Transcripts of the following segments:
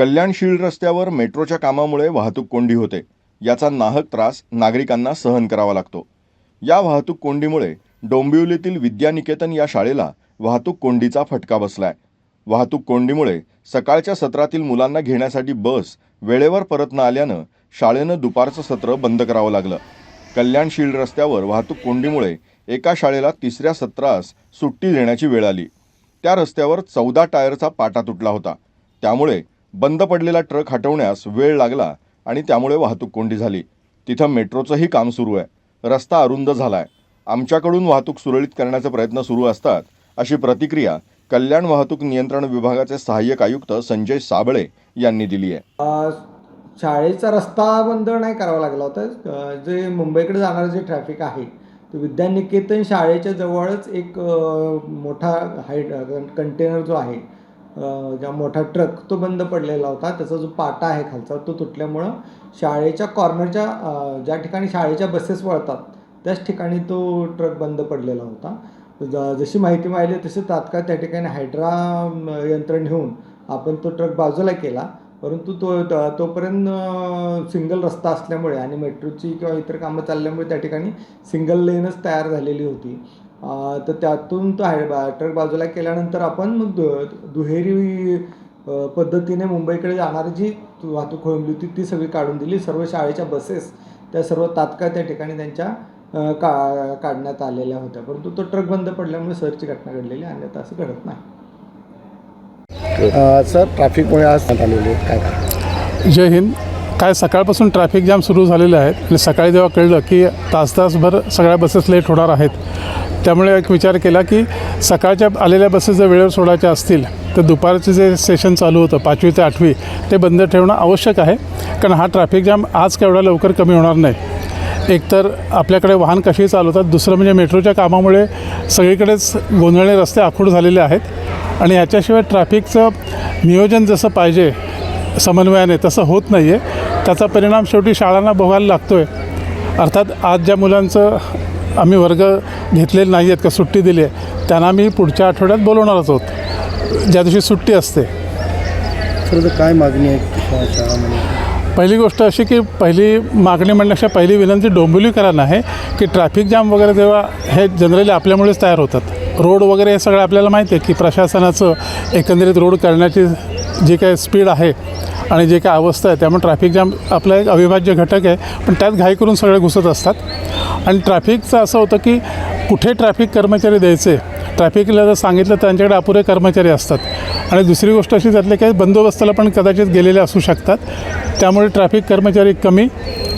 कल्याणशीळ रस्त्यावर मेट्रोच्या कामामुळे वाहतूक कोंडी होते. याचा नाहक त्रास नागरिकांना सहन करावा लागतो. या वाहतूक कोंडीमुळे डोंबिवलीतील विद्यानिकेतन या शाळेला वाहतूक कोंडीचा फटका बसलाय. वाहतूक कोंडीमुळे सकाळच्या सत्रातील मुलांना घेण्यासाठी बस वेळेवर परत न आल्यानं शाळेनं दुपारचं सत्र बंद करावं लागलं. कल्याणशील रस्त्यावर वाहतूक कोंडीमुळे एका शाळेला तिसऱ्या सत्रास सुट्टी देण्याची वेळ आली. त्या रस्त्यावर चौदा टायरचा पाटा तुटला होता. त्यामुळे बंद पडलेला ट्रक हटवण्यास वेळ लागला आणि त्यामुळे वाहतूक कोंडी झाली. तिथं मेट्रोचंही काम सुरू आहे. रस्ता अरुंद झाला आहे आमच्याकडून वाहतूक सुरळीत करण्याचे प्रयत्न सुरू असतात अशी प्रतिक्रिया कल्याण वाहतूक नियंत्रण विभागाचे सहाय्यक आयुक्त संजय साबळे यांनी दिली आहे. शाळेचा रस्ता बंद नाही करावा लागला होता. जे मुंबईकडे जाणारं जे ट्रॅफिक आहे ते विद्यानिकेतन शाळेच्या जवळच एक मोठा हाईट कंटेनर जो आहे ज्या मोठा ट्रक तो बंद पडलेला होता. त्याचा जो पाटा आहे खालचा तो तुटल्यामुळं शाळेच्या कॉर्नरच्या ज्या ठिकाणी शाळेच्या बसेस वळतात त्याच ठिकाणी तो ट्रक बंद पडलेला होता. ज- जशी माहिती मिळाली तशी तात्काळ त्या ठिकाणी हायड्रा यंत्रण यंत्र नेऊन आपण तो ट्रक बाजूला केला. परंतु तो तोपर्यंत सिंगल रस्ता असल्यामुळे आणि मेट्रोची किंवा इतर कामं चालल्यामुळे त्या ठिकाणी सिंगल लेनच तयार झालेली होती. तर त्यातून तो ट्रक बाजूला केल्यानंतर आपण मग दु दुहेरी पद्धतीने मुंबईकडे जाणारी जी वाहतूक खोळंबली होती ती सगळी काढून दिली. सर्व शाळेच्या बसेस त्या सर्व तात्काळ त्या ठिकाणी त्यांच्या का काढण्यात आलेल्या होत्या. परंतु तो ट्रक बंद पडल्यामुळे सरची घटना घडलेली आहे. अन्यथा असं घडत नाही. सर ट्रॅफिकमुळे आज आलेले काय काय जय हिंद. काय सकाळपासून ट्रॅफिक जाम सुरू झालेलं आहे आणि सकाळी जेव्हा कळलं की तास तासभर सगळ्या बसेस लेट होणार आहेत त्यामुळे एक विचार केला की सकाळच्या आलेल्या बसेस जर वेळेवर सोडायच्या असतील तर दुपारचे जे सेशन चालू होतं पाचवी ते आठवी ते बंद ठेवणं आवश्यक आहे. कारण हा ट्रॅफिक जाम आज केवढा लवकर कमी होणार नाही. एकतर आपल्याकडे वाहन कशी चालवतात दुसरं म्हणजे मेट्रोच्या कामामुळे सगळीकडेच गोंधळणे रस्ते आखूड झालेले आहेत. आणि याच्याशिवाय ट्रॅफिकचं नियोजन जसं पाहिजे समन्वयाने तसं होत नाही आहे त्याचा परिणाम शेवटी शाळांना भोगायला लागतो आहे अर्थात आज ज्या मुलांचं आम्ही वर्ग घेतलेले नाही आहेत का सुट्टी दिली आहे त्यांना आम्ही पुढच्या आठवड्यात बोलवणारच आहोत. ज्या दिवशी सुट्टी असते. काय मागणी आहे पहिली गोष्ट अशी की पहिली मागणी म्हणण्यापेक्षा पहिली विनंती डोंबिवलीकरांना आहे की ट्रॅफिक जाम वगैरे जेव्हा हे जनरली आपल्यामुळेच तयार होतात. रोड वगैरे हे सगळं आपल्याला माहिती आहे की प्रशासनाचं एकंदरीत रोड करण्याची जी काही स्पीड आहे आणि जे काय अवस्था आहे त्यामुळे ट्रॅफिक जाम आपला एक अविभाज्य घटक आहे. पण त्यात घाई करून सगळे घुसत असतात. आणि ट्रॅफिकचं असं होतं की कुठे ट्रॅफिक कर्मचारी द्यायचे? ट्रॅफिकला जर सांगितलं तर त्यांच्याकडे अपुरे कर्मचारी असतात. आणि दुसरी गोष्ट अशी त्यातले काही बंदोबस्ताला पण कदाचित गेलेले असू शकतात. त्यामुळे ट्रॅफिक कर्मचारी कमी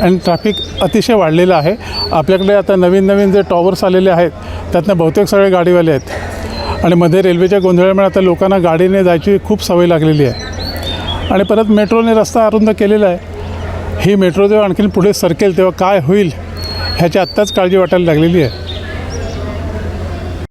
आणि ट्रॅफिक अतिशय वाढलेलं आहे. आपल्याकडे आता नवीन नवीन जे टॉवर्स आलेले आहेत त्यातनं बहुतेक सगळे गाडीवाले आहेत. आणि मध्ये रेल्वेच्या गोंधळामुळे आता लोकांना गाडीने जायची खूप सवय लागलेली आहे. आणि परत मेट्रोने रस्ता अरुंद केलेला आहे. ही मेट्रो जेव्हा आणखीन पुढे सरकेल तेव्हा काय होईल ह्याची आत्ताच काळजी वाटायला लागलेली आहे.